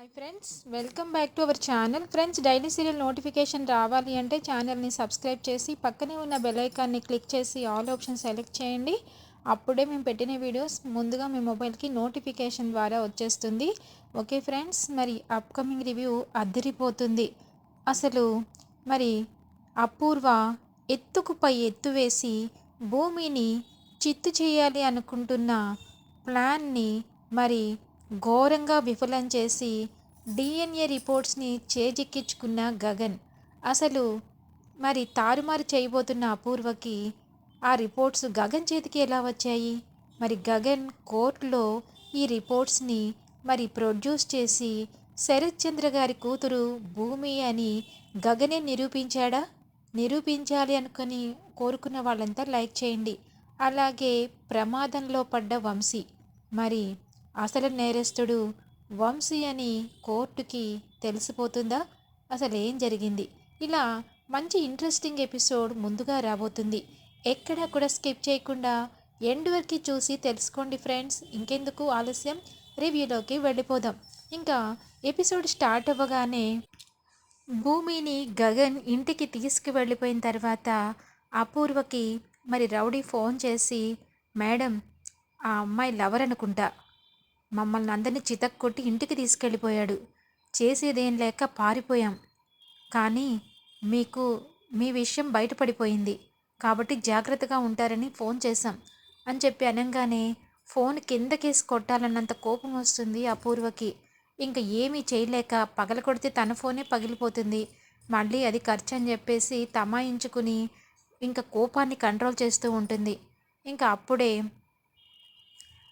Hi friends welcome back to our channel friends daily serial notification రావాలి అంటే ఛానల్ని subscribe చేసి పక్కనే ఉన్న బెల్ ఐకాన్ని క్లిక్ చేసి ఆల్ ఆప్షన్ సెలెక్ట్ చేయండి. అప్పుడే మేము పెట్టిన వీడియోస్ ముందుగా మీ మొబైల్కి నోటిఫికేషన్ ద్వారా వచ్చేస్తుంది. ఓకే ఫ్రెండ్స్ మరి అప్కమింగ్ రివ్యూ అద్దరిపోతుంది అసలు మరి అపూర్వ ఎత్తుకుపై ఎత్తు వేసి భూమిని చిత్తు చేయాలి అనుకుంటున్న ప్లాన్ని మరి ఘోరంగా విఫలం చేసి డిఎన్ఏ రిపోర్ట్స్ని చేజిక్కించుకున్న గగన్. అసలు మరి తారుమారు చేయబోతున్న అపూర్వకి ఆ రిపోర్ట్స్ గగన్ చేతికి ఎలా వచ్చాయి? మరి గగన్ కోర్టులో ఈ రిపోర్ట్స్ని మరి ప్రొడ్యూస్ చేసి శరత్ చంద్ర గారి కూతురు భూమి అని గగనే నిరూపించాడా? నిరూపించాలి అనుకొని కోరుకున్న వాళ్ళంతా లైక్ చేయండి. అలాగే ప్రమాదంలో పడ్డ వంశీ. మరి అసలు నేరస్తుడు వంశీ అని కోర్టుకి తెలిసిపోతుందా? అసలు ఏం జరిగింది? ఇలా మంచి ఇంట్రెస్టింగ్ ఎపిసోడ్ ముందుగా రాబోతుంది. ఎక్కడా కూడా స్కిప్ చేయకుండా ఎండ్ వరకు చూసి తెలుసుకోండి ఫ్రెండ్స్. ఇంకెందుకు ఆలస్యం? రివ్యూలోకి వెళ్ళిపోదాం. ఇంకా ఎపిసోడ్ స్టార్ట్ అవ్వగానే భూమిని గగన్ ఇంటికి తీసుకువెళ్ళిపోయిన తర్వాత అపూర్వకి మరి రౌడీ ఫోన్ చేసి మేడం ఆ అమ్మాయి లవర్ అనుకుంటా. మమ్మల్ని అందరినీ చితక్ కొట్టి ఇంటికి తీసుకెళ్ళిపోయాడు. చేసేదేం లేక పారిపోయాం. కానీ మీకు మీ విషయం బయటపడిపోయింది. కాబట్టి జాగ్రత్తగా ఉంటారని ఫోన్ చేశాం. అని చెప్పి అనగానే ఫోన్ కిందకేసి కొట్టాలన్నంత కోపం వస్తుంది అపూర్వకి. ఇంకా ఏమీ చేయలేక పగల కొడితే తన ఫోనే పగిలిపోతుంది. మళ్ళీ అది ఖర్చు అని చెప్పేసి తమాయించుకుని ఇంకా కోపాన్ని కంట్రోల్ చేస్తూ ఉంటుంది. ఇంకా అప్పుడే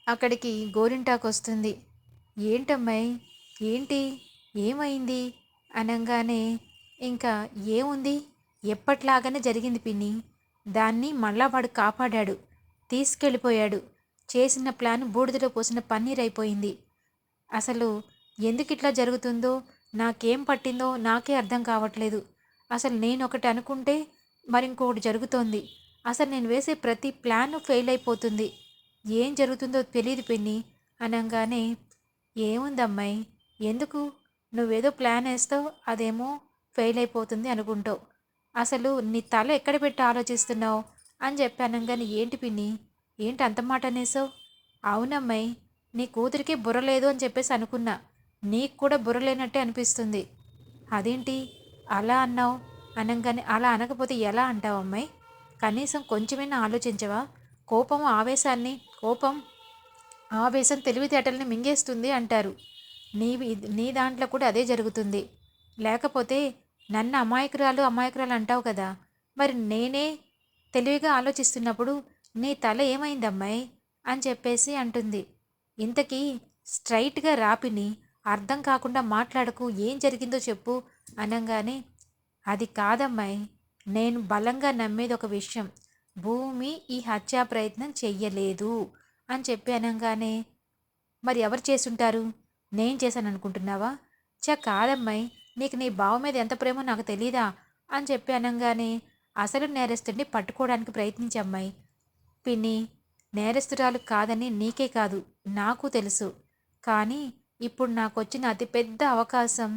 అక్కడికి గోరింటాకు వస్తుంది ఏంటమ్మాయి? ఏంటి? ఏమైంది? అనగానే ఇంకా ఏముంది? ఎప్పట్లాగానే జరిగింది పిన్ని. దాన్ని మళ్ళా వాడు కాపాడాడు. తీసుకెళ్ళిపోయాడు. చేసిన ప్లాన్ బూడిదలో పోసిన పన్నీర్ అయిపోయింది. అసలు ఎందుకు ఇట్లా జరుగుతుందో నాకేం పట్టిందో నాకే అర్థం కావట్లేదు. అసలు నేను ఒకటి అనుకుంటే మరింకొకటి జరుగుతోంది. అసలు నేను వేసే ప్రతి ప్లాన్ ఫెయిల్ అయిపోతుంది ఏం జరుగుతుందో తెలియదు పిన్ని. అనగానే ఏముందమ్మాయి? ఎందుకు? నువ్వేదో ప్లాన్ వేస్తావు అదేమో ఫెయిల్ అయిపోతుంది అనుకుంటావు. అసలు నీ తల ఎక్కడ పెట్టి ఆలోచిస్తున్నావు? అని చెప్పి అనగానే ఏంటి పిన్ని? ఏంటి అంత మాట అనేసావు? అవునమ్మాయి నీ కూతురికే బుర్ర లేదు అని చెప్పేసి అనుకున్నా. నీకు కూడా బుర్ర లేనట్టే అనిపిస్తుంది. అదేంటి? అలా అన్నావు? అనగానే అలా అనకపోతే ఎలా అంటావు అమ్మాయి? కనీసం కొంచెమైనా ఆలోచించవా? కోపం ఆవేశాన్ని కోపం ఆవేశం తెలివితేటల్ని మింగేస్తుంది అంటారు. నీ నీ దాంట్లో కూడా అదే జరుగుతుంది. లేకపోతే నన్ను అమాయకురాలు అమాయకురాలు అంటావు కదా. మరి నేనే తెలివిగా ఆలోచిస్తున్నప్పుడు నీ తల ఏమైందమ్మాయి? అని చెప్పేసి అంటుంది. ఇంతకీ స్ట్రైట్గా రాపిని అర్థం కాకుండా మాట్లాడకు ఏం జరిగిందో చెప్పు అనగానే అది కాదమ్మాయి. నేను బలంగా నమ్మేది ఒక విషయం. భూమి ఈ హత్యా ప్రయత్నం చెయ్యలేదు అని చెప్పి అనగానే మరి ఎవరు చేసుంటారు? నేను చేశాను అనుకుంటున్నావా చ కాదమ్మాయి నీకు నీ బావ మీద ఎంత ప్రేమో నాకు తెలీదా? అని చెప్పి అనగానే అసలు నేరస్తుడిని పట్టుకోవడానికి ప్రయత్నించమ్మాయి పిన్ని నేరస్తురాలు కాదని నీకే కాదు నాకు తెలుసు. కానీ ఇప్పుడు నాకు వచ్చిన అతిపెద్ద అవకాశం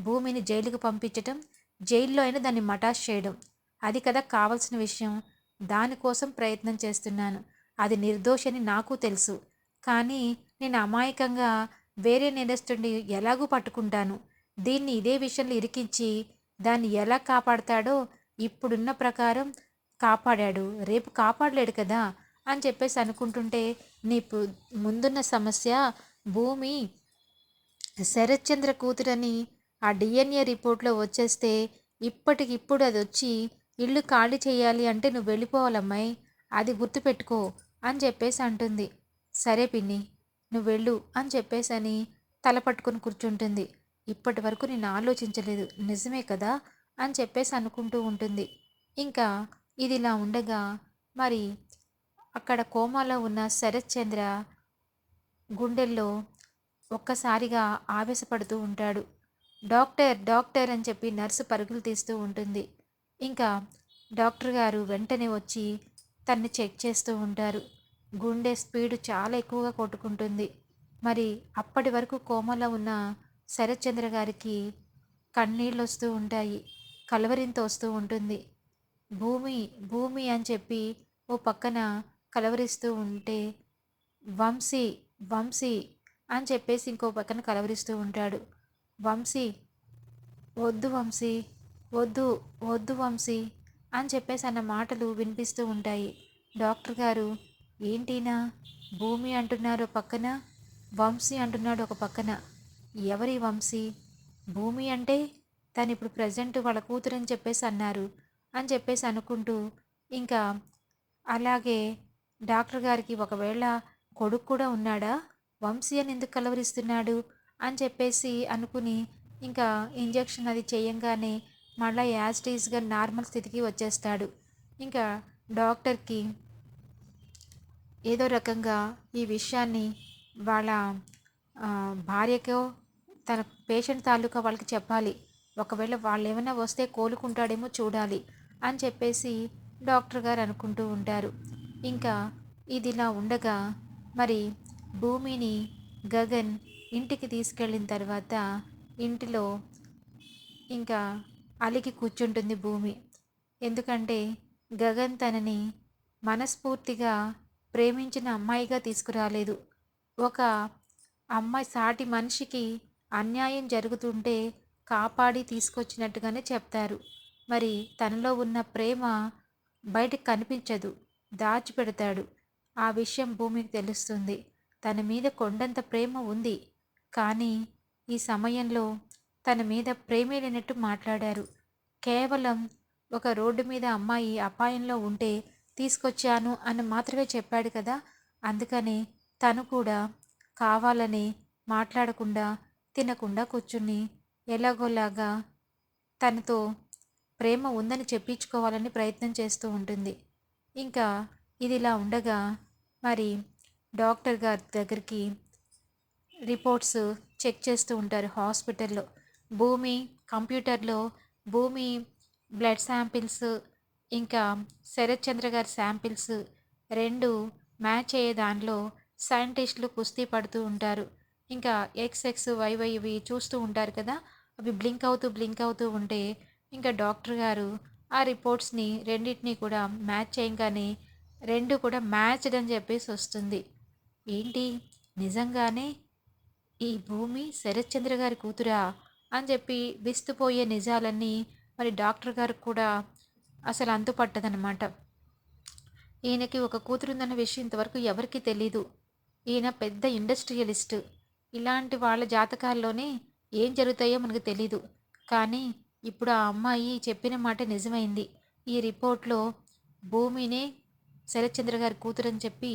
భూమిని జైలుకు పంపించటం జైల్లో అయినా దాన్ని మటాష్ చేయడం. అది కదా కావాల్సిన విషయం. దానికోసం ప్రయత్నం చేస్తున్నాను. అది నిర్దోషని నాకు తెలుసు. కానీ నేను అమాయకంగా వేరే నేరస్తుడిని ఎలాగూ పట్టుకుంటాను. దీన్ని ఇదే విషయంలో ఇరికించి దాన్ని ఎలా కాపాడతాడో ఇప్పుడున్న ప్రకారం కాపాడాడు. రేపు కాపాడలేడు కదా అని చెప్పేసి అనుకుంటుంటే నీ ముందున్న సమస్య భూమి శరత్చంద్ర కూతురని ఆ డిఎన్ఏ రిపోర్ట్లో వచ్చేస్తే ఇప్పటికిప్పుడు అది వచ్చి ఇల్లు ఖాళీ చేయాలి అంటే నువ్వు వెళ్ళిపోవాలమ్మాయి. అది గుర్తుపెట్టుకో అని చెప్పేసి అంటుంది. సరే పిన్ని నువ్వు వెళ్ళు అని చెప్పేసి అని తల పట్టుకొని కూర్చుంటుంది. ఇప్పటి వరకు నేను ఆలోచించలేదు నిజమే కదా అని చెప్పేసి అనుకుంటూ ఉంటుంది. ఇంకా ఇది ఇలా ఉండగా మరి అక్కడ కోమాలో ఉన్న శరత్ చంద్ర గుండెల్లో ఒక్కసారిగా ఆవేశపడుతూ ఉంటాడు. డాక్టర్ డాక్టర్ అని చెప్పి నర్సు పరుగులు తీస్తూ ఉంటుంది. ఇంకా డాక్టర్ గారు వెంటనే వచ్చి తన్ని చెక్ చేస్తూ ఉంటారు. గుండె స్పీడ్ చాలా ఎక్కువగా కొట్టుకుంటుంది. మరి అప్పటి వరకు కోమలో ఉన్న శరత్చంద్ర గారికి కన్నీళ్ళు వస్తూ ఉంటాయి కలవరింత వస్తూ ఉంటుంది. భూమి భూమి అని చెప్పి ఓ పక్కన కలవరిస్తూ ఉంటే వంశీ వంశీ అని చెప్పేసి ఇంకో పక్కన కలవరిస్తూ ఉంటాడు. వంశీ వద్దు వంశీ. వద్దు వద్దు వంశీ అని చెప్పేసి అన్న మాటలు వినిపిస్తూ ఉంటాయి. డాక్టర్ గారు ఏంటినా భూమి అంటున్నారు పక్కన? వంశీ అంటున్నాడు ఒక పక్కన. ఎవరి వంశీ? భూమి అంటే? తను ఇప్పుడు ప్రజెంట్ వాళ్ళ కూతురు అని చెప్పేసి అన్నారు అని చెప్పేసి అనుకుంటూ ఇంకా అలాగే డాక్టర్ గారికి ఒకవేళ కొడుకు కూడా ఉన్నాడా? వంశీ అని ఎందుకు కలవరిస్తున్నాడు? అని చెప్పేసి అనుకుని ఇంకా ఇంజెక్షన్ అది చేయంగానే మళ్ళీ యాజ్టీస్గా నార్మల్ స్థితికి వచ్చేస్తాడు. ఇంకా డాక్టర్కి ఏదో రకంగా ఈ విషయాన్ని వాళ్ళ భార్యకో తన పేషెంట్ తాలూకా వాళ్ళకి చెప్పాలి. ఒకవేళ వాళ్ళు ఏమైనా వస్తే కోలుకుంటాడేమో చూడాలి అని చెప్పేసి డాక్టర్ గారు అనుకుంటూ ఉంటారు. ఇంకా ఇదిలా ఉండగా మరి భూమిని గగన్ ఇంటికి తీసుకెళ్ళిన తర్వాత ఇంటిలో ఇంకా అలిగి కూర్చుంటుంది భూమి. ఎందుకంటే గగన్ తనని మనస్ఫూర్తిగా ప్రేమించిన అమ్మాయిగా తీసుకురాలేదు. ఒక అమ్మాయి సాటి మనిషికి అన్యాయం జరుగుతుంటే కాపాడి తీసుకొచ్చినట్టుగానే చెప్తారు. మరి తనలో ఉన్న ప్రేమ బయటకు కనిపించదు దాచిపెడతాడు. ఆ విషయం భూమికి తెలుస్తుంది. తన మీద కొండంత ప్రేమ ఉంది. కానీ ఈ సమయంలో తన మీద ప్రేమే లేనట్టు మాట్లాడారు. కేవలం ఒక రోడ్డు మీద అమ్మాయి అపాయంలో ఉంటే తీసుకొచ్చాను అని మాత్రమే చెప్పాడు కదా. అందుకని తను కూడా కావాలని మాట్లాడకుండా తినకుండా కూర్చుని ఎలాగోలాగా తనతో ప్రేమ ఉందని చెప్పించుకోవాలని ప్రయత్నం చేస్తూ ఉంటుంది. ఇంకా ఇది ఇలా ఉండగా మరి డాక్టర్ గారి దగ్గరికి రిపోర్ట్స్ చెక్ చేస్తూ ఉంటారు హాస్పిటల్లో. భూమి కంప్యూటర్లో భూమి బ్లడ్ శాంపిల్స్ ఇంకా శరత్ చంద్ర గారి శాంపిల్స్ రెండు మ్యాచ్ అయ్యే దానిలో సైంటిస్టులు కుస్తీ పడుతూ ఉంటారు. ఇంకా ఎక్స్ ఎక్స్ వైవై ఇవి చూస్తూ ఉంటారు కదా అవి బ్లింక్ అవుతూ బ్లింక్ అవుతూ ఉంటే ఇంకా డాక్టర్ గారు ఆ రిపోర్ట్స్ని రెండింటినీ కూడా మ్యాచ్ చేయగానే రెండు కూడా మ్యాచ్డ్ అని చెప్పేసి వస్తుంది. ఏంటి? నిజంగానే ఈ భూమి శరత్చంద్ర గారి కూతురా? అని చెప్పి విస్తుపోయే నిజాలన్నీ మరి డాక్టర్ గారు కూడా అసలు అంతుపట్టదనమాట ఈయనకి ఒక కూతురుందన్న విషయం ఇంతవరకు ఎవరికీ తెలీదు. ఈయన పెద్ద ఇండస్ట్రియలిస్ట్. ఇలాంటి వాళ్ళ జాతకాల్లోనే ఏం జరుగుతాయో మనకు తెలీదు. కానీ ఇప్పుడు ఆ అమ్మాయి చెప్పిన మాట నిజమైంది. ఈ రిపోర్ట్లో భూమినే శరత్చంద్ర గారి కూతురు అని చెప్పి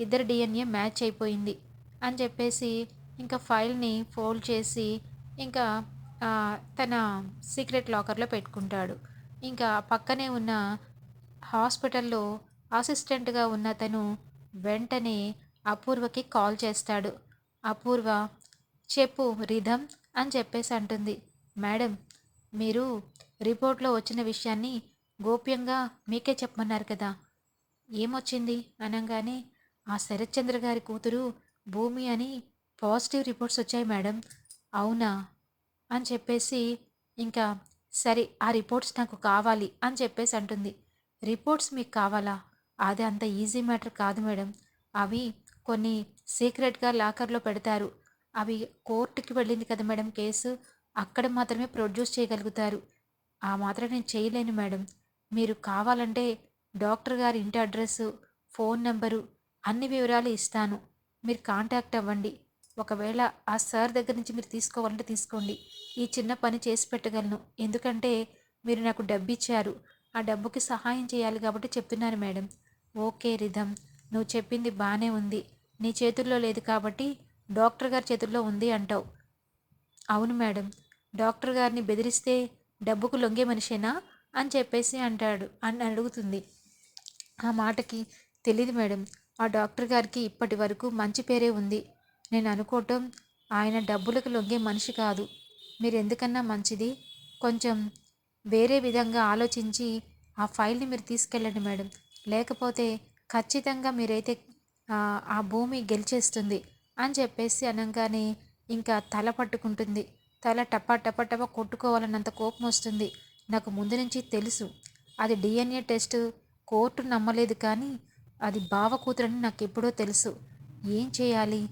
ఇద్దరు డిఎన్ఏ మ్యాచ్ అయిపోయింది అని చెప్పేసి ఇంకా ఫైల్ని ఫోల్డ్ చేసి ఇంకా తన సీక్రెట్ లాకర్లో పెట్టుకుంటాడు. ఇంకా పక్కనే ఉన్న హాస్పిటల్లో అసిస్టెంట్గా ఉన్న తను వెంటనే అపూర్వకి కాల్ చేస్తాడు. అపూర్వ చెప్పు రిధమ్ అని చెప్పేసి అంటుంది. మేడం మీరు రిపోర్ట్లో వచ్చిన విషయాన్ని గోప్యంగా మీకే చెప్పమన్నారు కదా. ఏమొచ్చింది? అనగానే ఆ శరత్చంద్ర గారి కూతురు భూమి అని పాజిటివ్ రిపోర్ట్స్ వచ్చాయి మేడం. అవునా? అని చెప్పేసి ఇంకా సరే ఆ రిపోర్ట్స్ నాకు కావాలి అని చెప్పేసి అంటుంది. రిపోర్ట్స్ మీకు కావాలా? అది అంత ఈజీ మ్యాటర్ కాదు మేడం. అవి కొన్ని సీక్రెట్గా లాకర్లో పెడతారు. అవి కోర్టుకి వెళ్ళింది కదా మేడం కేసు. అక్కడ మాత్రమే ప్రొడ్యూస్ చేయగలుగుతారు. ఆ మాత్రం నేను చేయలేను మేడం. మీరు కావాలంటే డాక్టర్ గారి ఇంటి అడ్రస్సు ఫోన్ నెంబరు అన్ని వివరాలు ఇస్తాను. మీరు కాంటాక్ట్ అవ్వండి. ఒకవేళ ఆ సార్ దగ్గర నుంచి మీరు తీసుకోవాలంటే తీసుకోండి. ఈ చిన్న పని చేసి పెట్టగలను. ఎందుకంటే మీరు నాకు డబ్బు ఇచ్చారు ఆ డబ్బుకి సహాయం చేయాలి కాబట్టి చెప్తున్నాను మేడం. ఓకే రిధమ్ నువ్వు చెప్పింది బాగానే ఉంది. నీ చేతుల్లో లేదు కాబట్టి డాక్టర్ గారి చేతుల్లో ఉంది అంటావు. అవును మేడం. డాక్టర్ గారిని బెదిరిస్తే డబ్బుకు లొంగే మనిషేనా అని చెప్పేసి అంటాడు అని అడుగుతుంది. ఆ మాటకి తెలియదు మేడం. ఆ డాక్టర్ గారికి ఇప్పటి వరకు మంచి పేరే ఉంది. నేను అనుకోవటం ఆయన డబ్బులకు లొంగే మనిషి కాదు. మీరు ఎందుకన్నా మంచిది? కొంచెం వేరే విధంగా ఆలోచించి ఆ ఫైల్ని మీరు తీసుకెళ్ళండి మేడం. లేకపోతే ఖచ్చితంగా మీరైతే ఆ భూమి గెలిచేస్తుంది అని చెప్పేసి అనగానే ఇంకా తల పట్టుకుంటుంది. తల టపా టపా టపా కొట్టుకోవాలన్నంత కోపం వస్తుంది. నాకు ముందు నుంచి తెలుసు. అది డిఎన్ఏ టెస్ట్ కోర్టు నమ్మలేదు కానీ అది బావ కూతురని నాకు ఎప్పుడో తెలుసు. ఏం చేయాలి?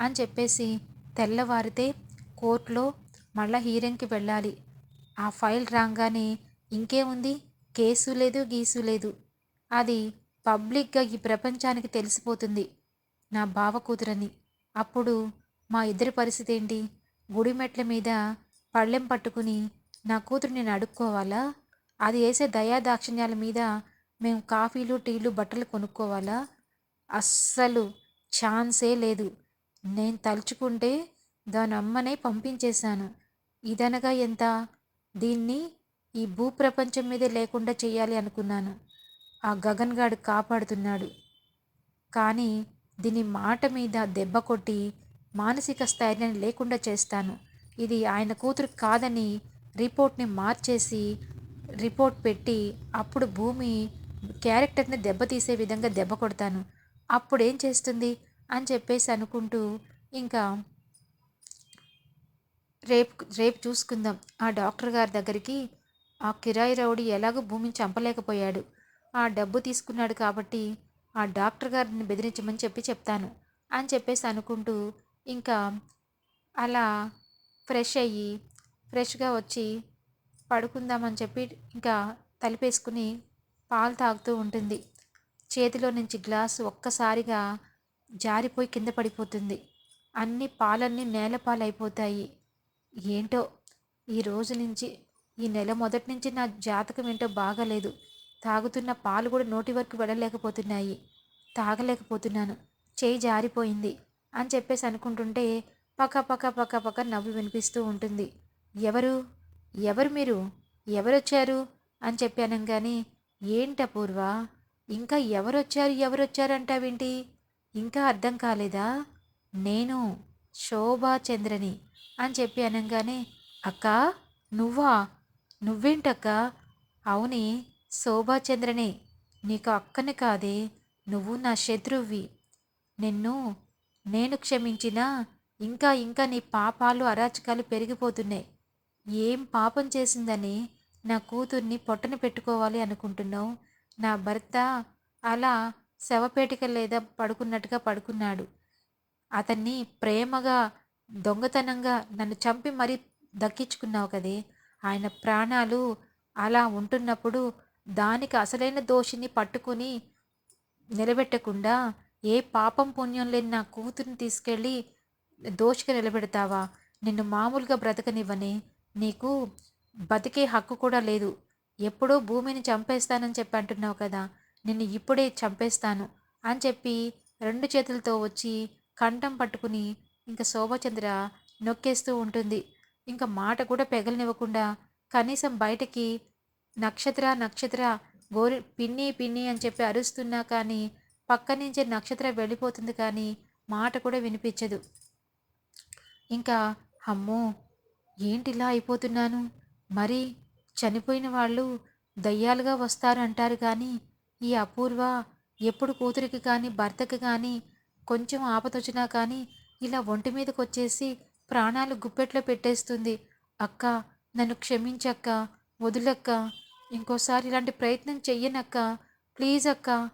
అని చెప్పేసి తెల్లవారితే కోర్టులో మళ్ళా హీరింగ్కి వెళ్ళాలి. ఆ ఫైల్ రాగానే ఇంకేముంది కేసు లేదు గీసు లేదు. అది పబ్లిక్గా ఈ ప్రపంచానికి తెలిసిపోతుంది. నా బావ కూతురని. అప్పుడు మా ఇద్దరి పరిస్థితి ఏంటి? గుడి మెట్ల మీద పళ్ళెం పట్టుకుని నా కూతురు నేను అడుక్కోవాలా? అది వేసే దయాదాక్షిణ్యాల మీద మేము కాఫీలు టీలు బట్టలు కొనుక్కోవాలా? అస్సలు ఛాన్సే లేదు. నేను తలుచుకుంటే దాని అమ్మనే పంపించేశాను. ఇదనగా ఎంత? దీన్ని ఈ భూప్రపంచం మీదే లేకుండా చేయాలి అనుకున్నాను. ఆ గగన్ గాడు కాపాడుతున్నాడు. కానీ దీని మాట మీద దెబ్బ కొట్టి మానసిక స్థైర్యాన్ని లేకుండా చేస్తాను. ఇది ఆయన కూతురు కాదని రిపోర్ట్ని మార్చేసి రిపోర్ట్ పెట్టి అప్పుడు భూమి క్యారెక్టర్ని దెబ్బతీసే విధంగా దెబ్బ కొడతాను. అప్పుడేం చేస్తుంది? అని చెప్పేసి అనుకుంటూ ఇంకా రేపు రేపు చూసుకుందాం. ఆ డాక్టర్ గారి దగ్గరికి ఆ కిరాయి రౌడి ఎలాగో భూమిని చంపలేకపోయాడు. ఆ డబ్బు తీసుకున్నాడు కాబట్టి ఆ డాక్టర్ గారిని బెదిరించమని చెప్పి చెప్తాను అని చెప్పేసి అనుకుంటూ ఇంకా అలా ఫ్రెష్ అయ్యి ఫ్రెష్గా వచ్చి పడుకుందామని చెప్పి ఇంకా తలిపేసుకుని పాలు తాగుతూ ఉంటుంది. చేతిలో నుంచి గ్లాసు ఒక్కసారిగా జారిపోయి కింద పడిపోతుంది. అన్ని పాలన్నీ నేలపాలైపోతాయి ఏంటో? ఈ రోజు నుంచి ఈ నెల మొదటి నుంచి నా జాతకం ఏంటో బాగాలేదు. తాగుతున్న పాలు కూడా నోటి వరకు వెళ్ళలేకపోతున్నాయి తాగలేకపోతున్నాను. చేయి జారిపోయింది అని చెప్పేసి అనుకుంటుంటే పక్క పక్క పక్క పక్క నవ్వు వినిపిస్తూ ఉంటుంది. ఎవరు? ఎవరు మీరు? ఎవరొచ్చారు? అని చెప్పాను కానీ ఏంట పూర్వ? ఇంకా ఎవరొచ్చారు? ఎవరొచ్చారు అంటావేంటి ఇంకా అర్థం కాలేదా? నేను శోభాచంద్రని అని చెప్పి అనగానే అక్క నువ్వా? నువ్వేంటక్క? అవునే శోభాచంద్రనే నీకు అక్కని కాదే. నువ్వు నా శత్రువి నిన్ను నేను క్షమించినా ఇంకా ఇంకా నీ పాపాలు అరాచకాలు పెరిగిపోతున్నాయి. ఏం పాపం చేసిందని నా కూతుర్ని పొట్టన పెట్టుకోవాలి అనుకుంటున్నావు? నా భర్త అలా శవపేటిక లేదా పడుకున్నట్టుగా పడుకున్నాడు. అతన్ని ప్రేమగా దొంగతనంగా నన్ను చంపి మరీ దక్కించుకున్నావు కదే. ఆయన ప్రాణాలు అలా ఉంటున్నప్పుడు దానికి అసలైన దోషిని పట్టుకుని నిలబెట్టకుండా ఏ పాపం పుణ్యం లేని నా కూతురుని తీసుకెళ్ళి దోషిగా నిలబెడతావా? నిన్ను మామూలుగా బ్రతకనివ్వని. నీకు బతికే హక్కు కూడా లేదు. ఎప్పుడో భూమిని చంపేస్తానని చెప్పి అంటున్నావు కదా. నిన్ను ఇప్పుడే చంపేస్తాను అని చెప్పి రెండు చేతులతో వచ్చి కంఠం పట్టుకుని ఇంకా శోభచంద్ర నొక్కేస్తూ ఉంటుంది. ఇంకా మాట కూడా పెగలనివ్వకుండా కనీసం బయటకి నక్షత్ర నక్షత్ర గోరి పిన్ని పిన్ని అని చెప్పి అరుస్తున్నా కానీ పక్క నుంచే నక్షత్ర వెళ్ళిపోతుంది కానీ మాట కూడా వినిపించదు. ఇంకా అమ్మో ఏంటిలా అయిపోతున్నాను? మరి చనిపోయిన వాళ్ళు దయ్యాలుగా వస్తారు అంటారు కానీ ఈ అపూర్వ ఎప్పుడు కూతురికి కానీ భర్తకి కానీ కొంచెం ఆపదొచ్చినా కానీ ఇలా ఒంటి మీదకి వచ్చేసి ప్రాణాలు గుప్పెట్లో పెట్టేస్తుంది. అక్క నన్ను క్షమించక్క వదులక్క ఇంకోసారి ఇలాంటి ప్రయత్నం చెయ్యనక్క ప్లీజ్ అక్క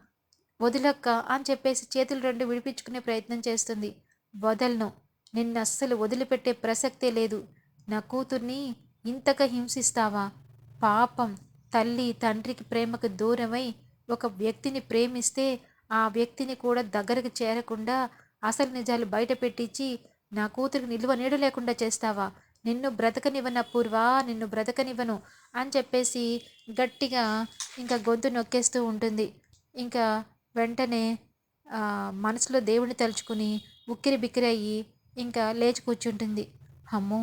వదులక్క అని చెప్పేసి చేతులు రెండు విడిపించుకునే ప్రయత్నం చేస్తుంది. వదలను. నిన్ను అస్సలు వదిలిపెట్టే ప్రసక్తే లేదు. నా కూతుర్ని ఇంతగా హింసిస్తావా? పాపం తల్లి తండ్రికి ప్రేమకు దూరమై ఒక వ్యక్తిని ప్రేమిస్తే ఆ వ్యక్తిని కూడా దగ్గరకు చేరకుండా అసలు నిజాలు బయట పెట్టించి నా కూతురికి నిల్వ నీడ లేకుండా చేస్తావా? నిన్ను బ్రతకనివ్వన అపూర్వా నిన్ను బ్రతకనివ్వను? అని చెప్పేసి గట్టిగా ఇంకా గొంతు నొక్కేస్తూ ఉంటుంది. ఇంకా వెంటనే మనసులో దేవుడిని తలుచుకుని ఉక్కిరి బిక్కిరి అయ్యి ఇంకా లేచి కూర్చుంటుంది. అమ్మో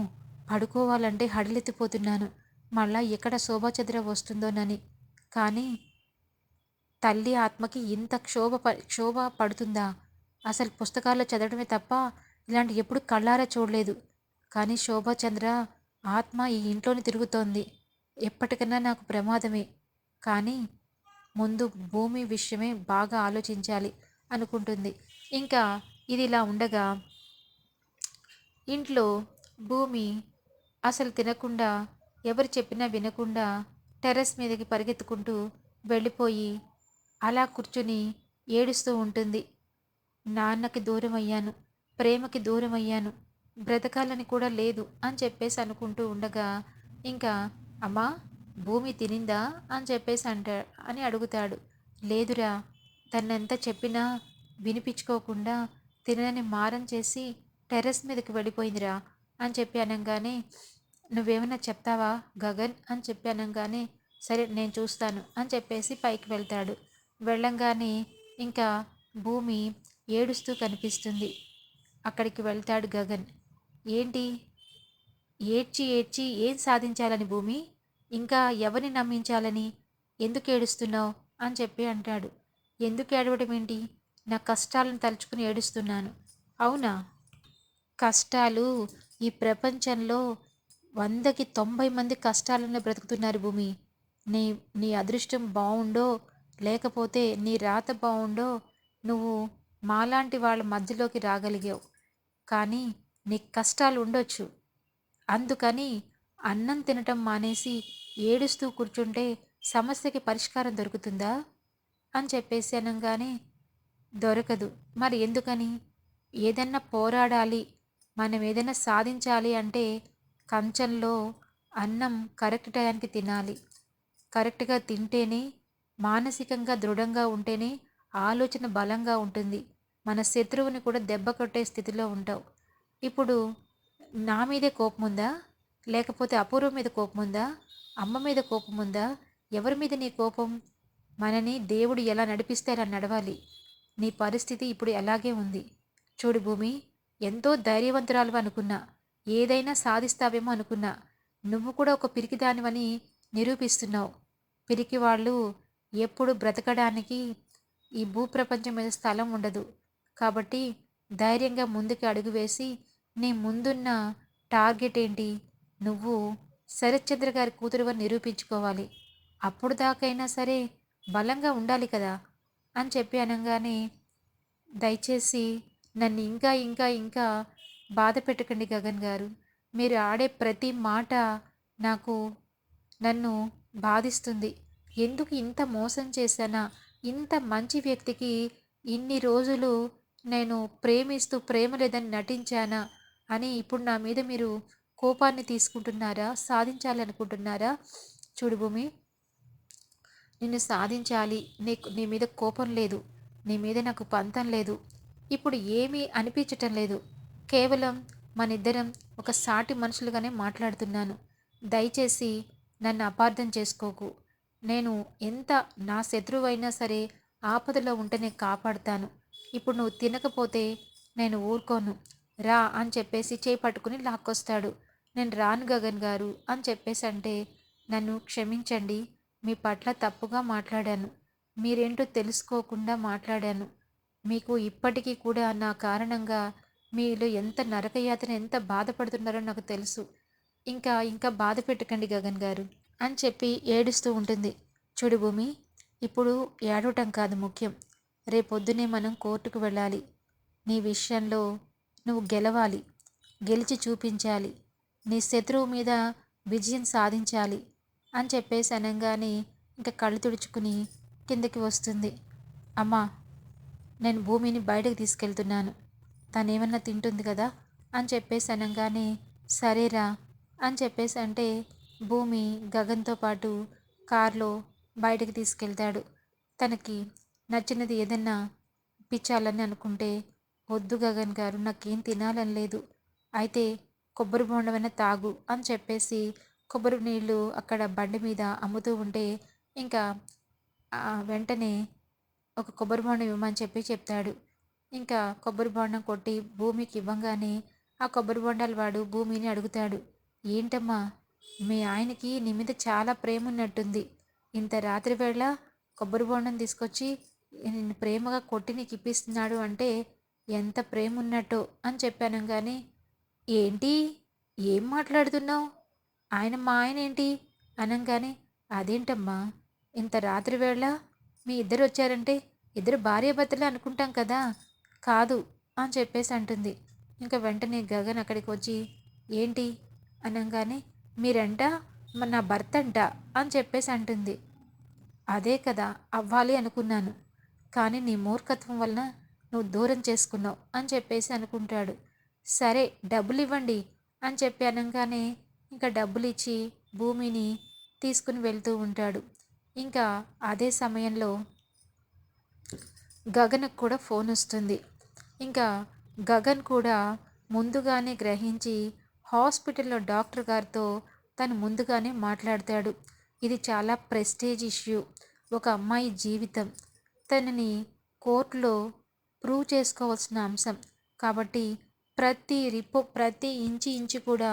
పడుకోవాలంటే హడలెత్తిపోతున్నాను. మళ్ళా ఎక్కడ శోభాచద్ర వస్తుందోనని. కానీ తల్లి ఆత్మకి ఇంత క్షోభ ప క్షోభ పడుతుందా? అసలు పుస్తకాల్లో చదవడమే తప్ప ఇలాంటి ఎప్పుడు కళ్ళారా చూడలేదు. కానీ శోభాచంద్ర ఆత్మ ఈ ఇంట్లోనే తిరుగుతోంది. ఎప్పటికన్నా నాకు ప్రమాదమే. కానీ ముందు భూమి విషయమే బాగా ఆలోచించాలి అనుకుంటుంది. ఇంకా ఇది ఇలా ఉండగా ఇంట్లో భూమి అసలు తినకుండా ఎవరు చెప్పినా వినకుండా టెర్రస్ మీదకి పరిగెత్తుకుంటూ వెళ్ళిపోయి అలా కూర్చుని ఏడుస్తూ ఉంటుంది. నాన్నకి దూరం అయ్యాను ప్రేమకి దూరం అయ్యాను బ్రతకాలని కూడా లేదు అని చెప్పేసి అనుకుంటూ ఉండగా ఇంకా అమ్మా భూమి తినిందా అని చెప్పేసి అంటా అని అడుగుతాడు. లేదురా తన్నెంత చెప్పినా వినిపించుకోకుండా తినని మారం చేసి టెర్రస్ మీదకి వెళ్ళిపోయిందిరా అని చెప్పి అనగానే నువ్వేమైనా చెప్తావా గగన్? అని చెప్పి అనగానే సరే నేను చూస్తాను అని చెప్పేసి పైకి వెళ్తాడు. వెళ్ళంగానే ఇంకా భూమి ఏడుస్తూ కనిపిస్తుంది. అక్కడికి వెళ్తాడు గగన్. ఏంటి? ఏడ్చి ఏడ్చి ఏం సాధించాలని భూమి? ఇంకా ఎవరిని నమ్మించాలని? ఎందుకు ఏడుస్తున్నావు? అని చెప్పి అంటాడు. ఎందుకు ఏడవడం ఏంటి? నా కష్టాలను తలుచుకుని ఏడుస్తున్నాను. అవునా? కష్టాలు ఈ ప్రపంచంలో వందకి తొంభై మంది కష్టాలను బ్రతుకుతున్నారు భూమి. నీ నీ అదృష్టం బాగుండో లేకపోతే నీ రాత బాగుండో నువ్వు మాలాంటి వాళ్ళ మధ్యలోకి రాగలిగావు. కానీ నీకు కష్టాలు ఉండొచ్చు. అందుకని అన్నం తినటం మానేసి ఏడుస్తూ కూర్చుంటే సమస్యకి పరిష్కారం దొరుకుతుందా? అని చెప్పేసి అనగానే దొరకదు. మరి ఎందుకని? ఏదన్నా పోరాడాలి. మనం ఏదైనా సాధించాలి అంటే కంచంలో అన్నం కరెక్ట్ టయానికి తినాలి. కరెక్ట్గా తింటేనే మానసికంగా దృఢంగా ఉంటేనే ఆలోచన బలంగా ఉంటుంది. మన శత్రువుని కూడా దెబ్బ కొట్టే స్థితిలో ఉంటావు. ఇప్పుడు నా మీదే కోపం ఉందా? లేకపోతే అపూర్వం మీద కోపం ఉందా? అమ్మ మీద కోపం ఉందా? ఎవరి మీద నీ కోపం? మనని దేవుడు ఎలా నడిపిస్తే అలా నడవాలి. నీ పరిస్థితి ఇప్పుడు ఎలాగే ఉంది? చూడు భూమి ఎంతో ధైర్యవంతురాలు అనుకున్నా. ఏదైనా సాధిస్తావేమో అనుకున్నా. నువ్వు కూడా ఒక పిరికిదానివని నిరూపిస్తున్నావు. పిరికి వాళ్ళు ఎప్పుడు బ్రతకడానికి ఈ భూప్రపంచం మీద స్థలం ఉండదు. కాబట్టి ధైర్యంగా ముందుకు అడుగు వేసి నీ ముందున్న టార్గెట్ ఏంటి? నువ్వు శరత్చంద్ర గారి కూతురుగా నిరూపించుకోవాలి. అప్పుడు దాకైనా సరే బలంగా ఉండాలి కదా అని చెప్పి అనగానే దయచేసి నన్ను ఇంకా ఇంకా ఇంకా బాధ పెట్టకండి గగన్ గారు. మీరు ఆడే ప్రతి మాట నాకు నన్ను బాధిస్తుంది. ఎందుకు ఇంత మోసం చేశానా? ఇంత మంచి వ్యక్తికి ఇన్ని రోజులు నేను ప్రేమిస్తూ ప్రేమ లేదని నటించానా? అని ఇప్పుడు నా మీద మీరు కోపాన్ని తీసుకుంటున్నారా? సాధించాలి అనుకుంటున్నారా చూడు భూమి నిన్ను సాధించాలి. నీకు నీ మీద కోపం లేదు. నీ మీద నాకు పంతం లేదు. ఇప్పుడు ఏమీ అనిపించటం లేదు. కేవలం మన ఇద్దరం ఒక సాటి మనుషులుగానే మాట్లాడుతున్నాను. దయచేసి నన్ను అపార్థం చేసుకోకు. నేను ఎంత నా శత్రువైనా సరే ఆపదలో ఉంటేనే కాపాడుతాను. ఇప్పుడు నువ్వు తినకపోతే నేను ఊరుకోను. రా అని చెప్పేసి చేయి పట్టుకుని లాక్కొస్తాడు. నేను రాను గగన్ గారు అని చెప్పేసి అంటే నన్ను క్షమించండి. మీ పట్ల తప్పుగా మాట్లాడాను. మీరేంటో తెలుసుకోకుండా మాట్లాడాను. మీకు ఇప్పటికీ కూడా నా కారణంగా మీలో ఎంత నరకయాతన ఎంత బాధపడుతున్నారో నాకు తెలుసు. ఇంకా ఇంకా బాధ పెట్టకండి గగన్ గారు. అని చెప్పి ఏడుస్తూ ఉంటుంది. చూడు భూమి ఇప్పుడు ఏడవటం కాదు ముఖ్యం. రేపొద్దునే మనం కోర్టుకు వెళ్ళాలి. నీ విషయంలో నువ్వు గెలవాలి. గెలిచి చూపించాలి. నీ శత్రువు మీద విజయం సాధించాలి అని చెప్పేసి అనగానే ఇంకా కళ్ళు తుడుచుకుని కిందకి వస్తుంది. అమ్మా నేను భూమిని బయటకు తీసుకెళ్తున్నాను. తను ఏమన్నా తింటుంది కదా అని చెప్పేసి అనగానే సరేరా అని చెప్పేసి అంటే భూమి గగన్తో పాటు కారులో బయటకు తీసుకెళ్తాడు. తనకి నచ్చినది ఏదన్నా ఇప్పించాలని అనుకుంటే వద్దు గగన్ గారు నాకేం తినాలని లేదు. అయితే కొబ్బరి బొండమైనా తాగు అని చెప్పేసి కొబ్బరి నీళ్ళు అక్కడ బండి మీద అమ్ముతూ ఉంటే ఇంకా వెంటనే ఒక కొబ్బరి బొండం ఇవ్వమని చెప్పి చెప్తాడు. ఇంకా కొబ్బరి బొండం కొట్టి భూమికి ఇవ్వంగానే ఆ కొబ్బరి బొండాలు వాడు భూమిని అడుగుతాడు. ఏంటమ్మా మీ ఆయనకి నీ మీద చాలా ప్రేమ ఉన్నట్టుంది ఇంత రాత్రి వేళ కొబ్బరి బోండం తీసుకొచ్చి నిన్ను ప్రేమగా కొట్టి నీకు ఇప్పిస్తున్నాడు అంటే ఎంత ప్రేమ ఉన్నట్టు అని చెప్పాను కానీ ఏంటి? ఏం మాట్లాడుతున్నావు? ఆయన మా ఆయన ఏంటి? అనగానే అదేంటమ్మా? ఇంత రాత్రి వేళ మీ ఇద్దరు వచ్చారంటే ఇద్దరు భార్యాభర్తలే అనుకుంటాం కదా? కాదు అని చెప్పేసి అంటుంది. ఇంకా వెంటనే గగన్ అక్కడికి వచ్చి ఏంటి? అనగానే మీరంట నా భర్త అంట అని చెప్పేసి అంటుంది. అదే కదా అవ్వాలి అనుకున్నాను. కానీ నీ మూర్ఖత్వం వలన నువ్వు దూరం చేసుకున్నావు అని చెప్పేసి అనుకుంటాడు. సరే డబ్బులు ఇవ్వండి అని చెప్పి అనగానే ఇంకా డబ్బులు ఇచ్చి భూమిని తీసుకుని వెళ్తూ ఉంటాడు. ఇంకా అదే సమయంలో గగన్కు కూడా ఫోన్ వస్తుంది. ఇంకా గగన్ కూడా ముందుగానే గ్రహించి హాస్పిటల్లో డాక్టర్ గారితో తను ముందుగానే మాట్లాడతాడు. ఇది చాలా ప్రెస్టేజ్ ఇష్యూ. ఒక అమ్మాయి జీవితం. తనని కోర్టులో ప్రూవ్ చేసుకోవాల్సిన అంశం. కాబట్టి ప్రతి రిపో ప్రతి ఇంచి ఇంచి కూడా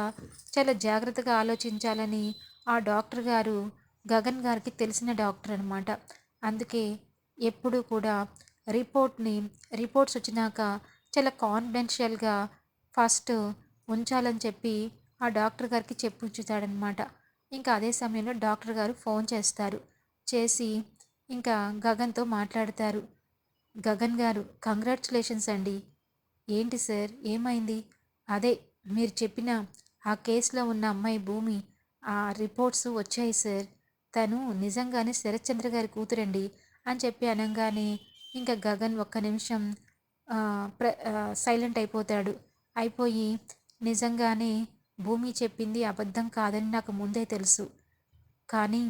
చాలా జాగ్రత్తగా ఆలోచించాలని ఆ డాక్టర్ గారు గగన్ గారికి తెలిసిన డాక్టర్ అనమాట అందుకే ఎప్పుడూ కూడా రిపోర్ట్ని రిపోర్ట్స్ వచ్చినాక చాలా కాన్ఫిడెన్షియల్గా ఫస్ట్ ఉంచాలని చెప్పి ఆ డాక్టర్ గారికి చెప్పి ఉంచుతాడనమాట ఇంకా అదే సమయంలో డాక్టర్ గారు ఫోన్ చేస్తారు. చేసి ఇంకా గగన్తో మాట్లాడతారు. గగన్ గారు కంగ్రాచులేషన్స్ అండి. ఏంటి సార్? ఏమైంది? అదే మీరు చెప్పిన ఆ కేసులో ఉన్న అమ్మాయి భూమి ఆ రిపోర్ట్స్ వచ్చాయి సార్. తను నిజంగానే శరత్చంద్ర గారి కూతురండి అని చెప్పి అనగానే ఇంకా గగన్ ఒక్క నిమిషం ప్ర సైలెంట్ అయిపోతాడు. అయిపోయి నిజంగానే భూమి చెప్పింది అబద్ధం కాదని నాకు ముందే తెలుసు. కానీ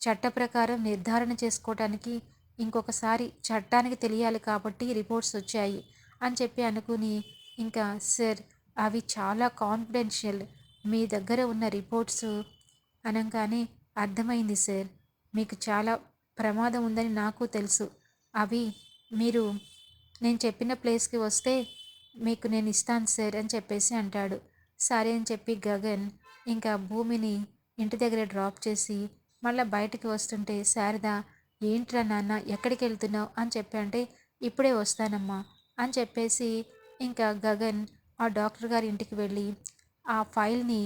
చట్ట ప్రకారం నిర్ధారణ చేసుకోవటానికి ఇంకొకసారి చట్టానికి తెలియాలి కాబట్టి రిపోర్ట్స్ వచ్చాయి అని చెప్పి అనుకుని ఇంకా సార్ అవి చాలా కాన్ఫిడెన్షియల్. మీ దగ్గర ఉన్న రిపోర్ట్స్ అనగానే అర్థమైంది సార్. మీకు చాలా ప్రమాదం ఉందని నాకు తెలుసు. అవి మీరు నేను చెప్పిన ప్లేస్కి వస్తే మీకు నేను ఇస్తాను సార్ అని చెప్పేసి అంటాడు. సరే అని చెప్పి గగన్ ఇంకా భూమిని ఇంటి దగ్గర డ్రాప్ చేసి మళ్ళీ బయటికి వస్తుంటే శారద ఏంట్రా నాన్న ఎక్కడికి వెళ్తున్నావు? అని చెప్పి అంటే ఇప్పుడే వస్తానమ్మా. అని చెప్పేసి ఇంకా గగన్ ఆ డాక్టర్ గారి ఇంటికి వెళ్ళి ఆ ఫైల్ని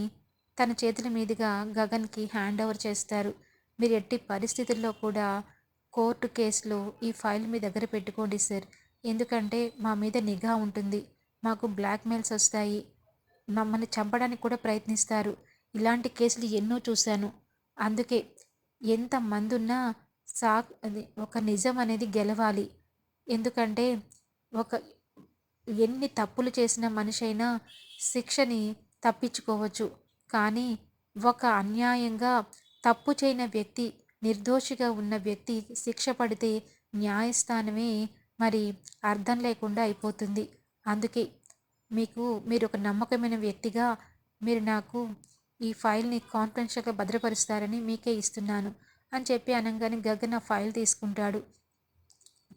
తన చేతుల మీదుగా గగన్కి హ్యాండ్ ఓవర్ చేస్తారు. మీరు ఎట్టి పరిస్థితుల్లో కూడా కోర్టు కేసులో ఈ ఫైల్ మీ దగ్గర పెట్టుకోండి సార్. ఎందుకంటే మా మీద నిఘా ఉంటుంది. మాకు బ్లాక్మెయిల్స్ వస్తాయి. మమ్మల్ని చంపడానికి కూడా ప్రయత్నిస్తారు. ఇలాంటి కేసులు ఎన్నో చూశాను. అందుకే ఎంత మందున్నా ఉన్నా సా ఒక నిజం అనేది గెలవాలి. ఎందుకంటే ఒక ఎన్ని తప్పులు చేసిన మనిషి అయినా శిక్షని తప్పించుకోవచ్చు. కానీ ఒక అన్యాయంగా తప్పు చేయని వ్యక్తి నిర్దోషిగా ఉన్న వ్యక్తి శిక్ష పడితే న్యాయస్థానమే మరి అర్థం లేకుండా అయిపోతుంది. అందుకే మీకు మీరు ఒక నమ్మకమైన వ్యక్తిగా మీరు నాకు ఈ ఫైల్ని కాన్ఫిడెన్షియల్గా భద్రపరుస్తారని మీకే ఇస్తున్నాను అని చెప్పి అనగానే గగన్ ఆ ఫైల్ తీసుకుంటాడు.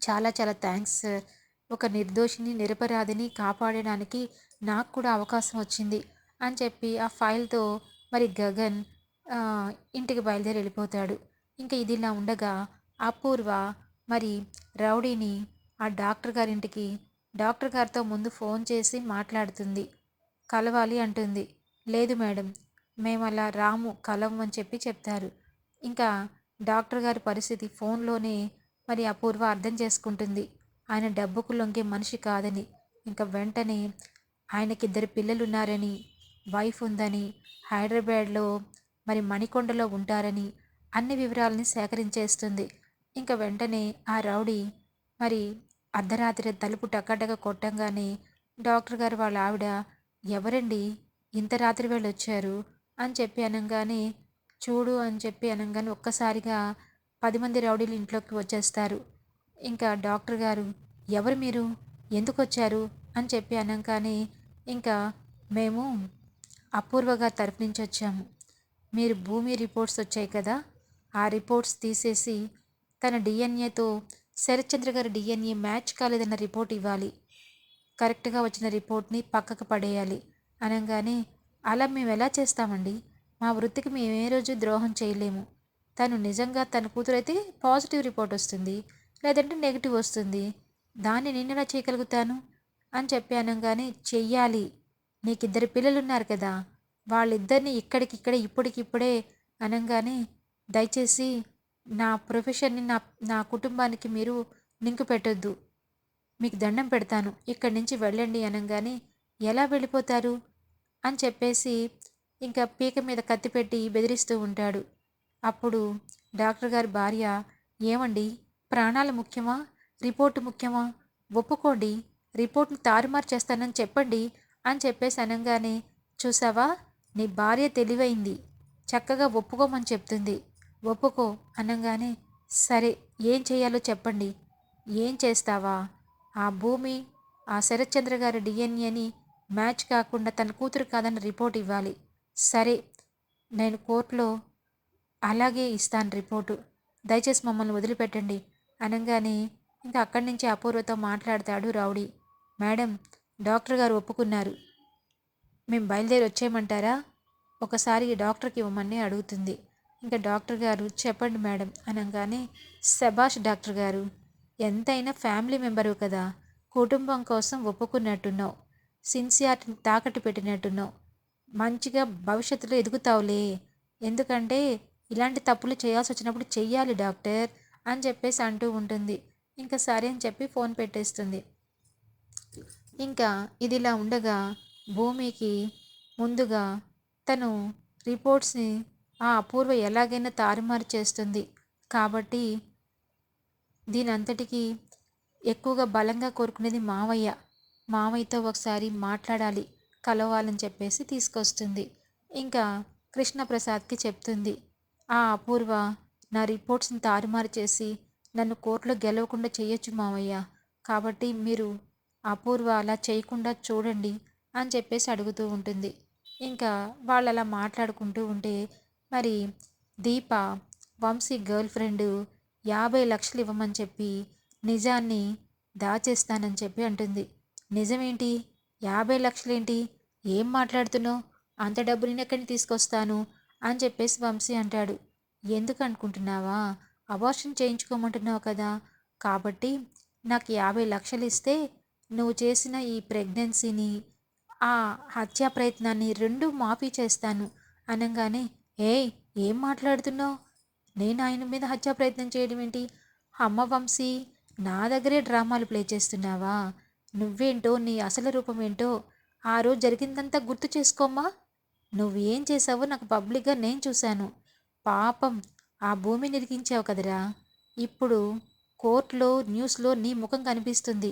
చాలా చాలా థ్యాంక్స్ సార్ ఒక నిర్దోషిని నిరపరాధిని కాపాడడానికి నాకు కూడా అవకాశం వచ్చింది అని చెప్పి ఆ ఫైల్తో మరి గగన్ ఇంటికి బయలుదేరి వెళ్ళిపోతాడు. ఇంకా ఇది ఇలా ఉండగా అపూర్వ మరి రౌడీని ఆ డాక్టర్ గారింటికి డాక్టర్ గారితో ముందు ఫోన్ చేసి మాట్లాడుతుంది. కలవాలి అంటుంది. లేదు మేడం మేము అలా రాము కలవం అని చెప్పి చెప్తారు. ఇంకా డాక్టర్ గారి పరిస్థితి ఫోన్లోనే మరి అపూర్వ అర్థం చేసుకుంటుంది. ఆయన డబ్బుకు లొంగే మనిషి కాదని ఇంకా వెంటనే ఆయనకి ఇద్దరు పిల్లలు ఉన్నారని వైఫ్ ఉందని హైదరాబాద్లో మరి మణికొండలో ఉంటారని అన్ని వివరాలని సేకరించేస్తుంది. ఇంకా వెంటనే ఆ రౌడీ మరి అర్ధరాత్రి తలుపు టక్కటక్క కొట్టంగానే డాక్టర్ గారు వాళ్ళ ఆవిడ ఎవరండి? ఇంత రాత్రి వేళ వచ్చారు? అని చెప్పి అనగానే చూడు అని చెప్పి అనగానే ఒక్కసారిగా పది మంది రౌడీలు ఇంట్లోకి వచ్చేస్తారు. ఇంకా డాక్టర్ గారు ఎవరు మీరు? ఎందుకు వచ్చారు? అని చెప్పి అనగానే ఇంకా మేము అపూర్వగా తరపు నుంచి వచ్చాము. మీరు భూమి రిపోర్ట్స్ వచ్చాయి కదా ఆ రిపోర్ట్స్ తీసేసి తన డిఎన్ఏతో శరత్చంద్ర గారి డిఎన్ఏ మ్యాచ్ కాలేదన్న రిపోర్ట్ ఇవ్వాలి. కరెక్ట్గా వచ్చిన రిపోర్ట్ని పక్కకు పడేయాలి. అనగానే అలా మేము ఎలా చేస్తామండి? మా వృత్తికి మేము ఏ రోజు ద్రోహం చేయలేము. తను నిజంగా తన కూతురు అయితే పాజిటివ్ రిపోర్ట్ వస్తుంది లేదంటే నెగిటివ్ వస్తుంది. దాన్ని నేను ఎలా చేయగలుగుతాను? అని చెప్పి అనగానే చెయ్యాలి. నీకు ఇద్దరు పిల్లలు ఉన్నారు కదా. వాళ్ళిద్దరిని ఇక్కడికిక్కడే ఇప్పటికిప్పుడే అనగానే దయచేసి నా ప్రొఫెషన్ని నా నా కుటుంబానికి మీరు లింక్ పెట్టొద్దు. మీకు దండం పెడతాను. ఇక్కడి నుంచి వెళ్ళండి అనగానే ఎలా వెళ్ళిపోతారు? అని చెప్పేసి ఇంకా పీక మీద కత్తి పెట్టి బెదిరిస్తూ ఉంటాడు. అప్పుడు డాక్టర్ గారి భార్య ఏమండి? ప్రాణాలు ముఖ్యమా? రిపోర్టు ముఖ్యమా? ఒప్పుకోండి. రిపోర్ట్ని తారుమారు చేస్తానని చెప్పండి అని చెప్పేసి అనగానే చూసావా? నీ భార్య తెలివైంది. చక్కగా ఒప్పుకోమని చెప్తుంది. ఒప్పుకో అనగానే సరే ఏం చేయాలో చెప్పండి. ఏం చేస్తావా? ఆ భూమి ఆ శరత్చంద్ర గారి డిఎన్ఏని మ్యాచ్ కాకుండా తన కూతురు కాదని రిపోర్ట్ ఇవ్వాలి. సరే నేను కోర్టులో అలాగే ఇస్తాను రిపోర్టు. దయచేసి మమ్మల్ని వదిలిపెట్టండి. అనగానే ఇంకా అక్కడి నుంచి అపూర్వతో మాట్లాడతాడు రౌడీ. మేడం డాక్టర్ గారు ఒప్పుకున్నారు. మేము బయలుదేరి వచ్చేయమంటారా? ఒకసారి డాక్టర్కి ఇవ్వమని అడుగుతుంది. ఇంకా డాక్టర్ గారు చెప్పండి మేడం అనగానే శభాష్ డాక్టర్ గారు ఎంతైనా ఫ్యామిలీ మెంబరు కదా కుటుంబం కోసం ఒప్పుకున్నట్టున్నావు సిన్సియారిటీని తాకట్టు పెట్టినట్టున్నావు మంచిగా భవిష్యత్తులో ఎదుగుతావులే ఎందుకంటే ఇలాంటి తప్పులు చేయాల్సి వచ్చినప్పుడు చెయ్యాలి డాక్టర్ అని చెప్పేసి అంటూ ఉంటుంది. ఇంకా సరే అని చెప్పి ఫోన్ పెట్టేస్తుంది. ఇంకా ఇదిలా ఉండగా భూమికి ముందుగా తను రిపోర్ట్స్ని ఆ అపూర్వ ఎలాగైనా తారుమారు చేస్తుంది. కాబట్టి దీని అంతటికీ ఎక్కువగా బలంగా కోరుకునేది మావయ్య. మావయ్యతో ఒకసారి మాట్లాడాలి కలవాలని చెప్పేసి తీసుకొస్తుంది. ఇంకా కృష్ణప్రసాద్కి చెప్తుంది ఆ అపూర్వ నా రిపోర్ట్స్ని తారుమారు చేసి నన్ను కోర్టులో గెలవకుండా చేయొచ్చు మావయ్య. కాబట్టి మీరు అపూర్వ అలా చేయకుండా చూడండి అని చెప్పేసి అడుగుతూ ఉంటుంది. ఇంకా వాళ్ళు అలా మాట్లాడుకుంటూ ఉంటే మరి దీప వంశీ గర్ల్ ఫ్రెండ్ యాభై లక్షలు ఇవ్వమని చెప్పి నిజాన్ని దాచేస్తానని చెప్పి అంటుంది. నిజమేంటి? యాభై లక్షలేంటి? ఏం మాట్లాడుతున్నావు? అంత డబ్బు నేను ఎక్కడిని తీసుకొస్తాను? అని చెప్పేసి వంశీ అంటాడు. ఎందుకు అనుకుంటున్నావా? అబార్షన్ చేయించుకోమంటున్నావు కదా. కాబట్టి నాకు యాభై లక్షలు ఇస్తే నువ్వు చేసిన ఈ ప్రెగ్నెన్సీని ఆ హత్యా ప్రయత్నాన్ని రెండు మాఫీ చేస్తాను అనగానే ఏయ్ ఏం మాట్లాడుతున్నావు? నేను ఆయన మీద హత్యా ప్రయత్నం చేయడం ఏంటి? అమ్మ వంశీ నా దగ్గరే డ్రామాలు ప్లే చేస్తున్నావా? నువ్వేంటో నీ అసలు రూపం ఏంటో ఆ రోజు జరిగిందంతా గుర్తు చేసుకోమ్మా. నువ్వేం చేసావో నాకు పబ్లిక్గా నేను చూశాను. పాపం ఆ భూమి నిరికించావు కదరా. ఇప్పుడు కోర్టులో న్యూస్లో నీ ముఖం కనిపిస్తుంది.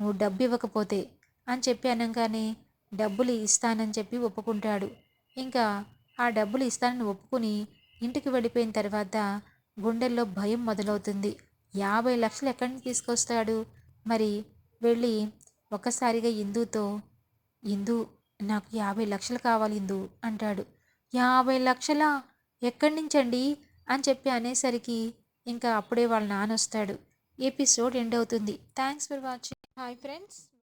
నువ్వు డబ్బు ఇవ్వకపోతే అని చెప్పి అనగానే డబ్బులు ఇస్తానని చెప్పి ఒప్పుకుంటాడు. ఇంకా ఆ డబ్బులు ఇస్తానని ఒప్పుకుని ఇంటికి వెళ్ళిపోయిన తర్వాత గుండెల్లో భయం మొదలవుతుంది. యాభై లక్షలు ఎక్కడి నుంచి తీసుకొస్తాడు? మరి వెళ్ళి ఒక్కసారిగా ఇందుతో ఇందు నాకు యాభై లక్షలు కావాలి ఇందు అంటాడు. యాభై లక్షలా? ఎక్కడి నుంచండి? అని చెప్పి అనేసరికి ఇంకా అప్పుడే వాళ్ళ నాన్న వస్తాడు. ఎపిసోడ్ ఎండ్ అవుతుంది. Thanks for watching. Hi friends.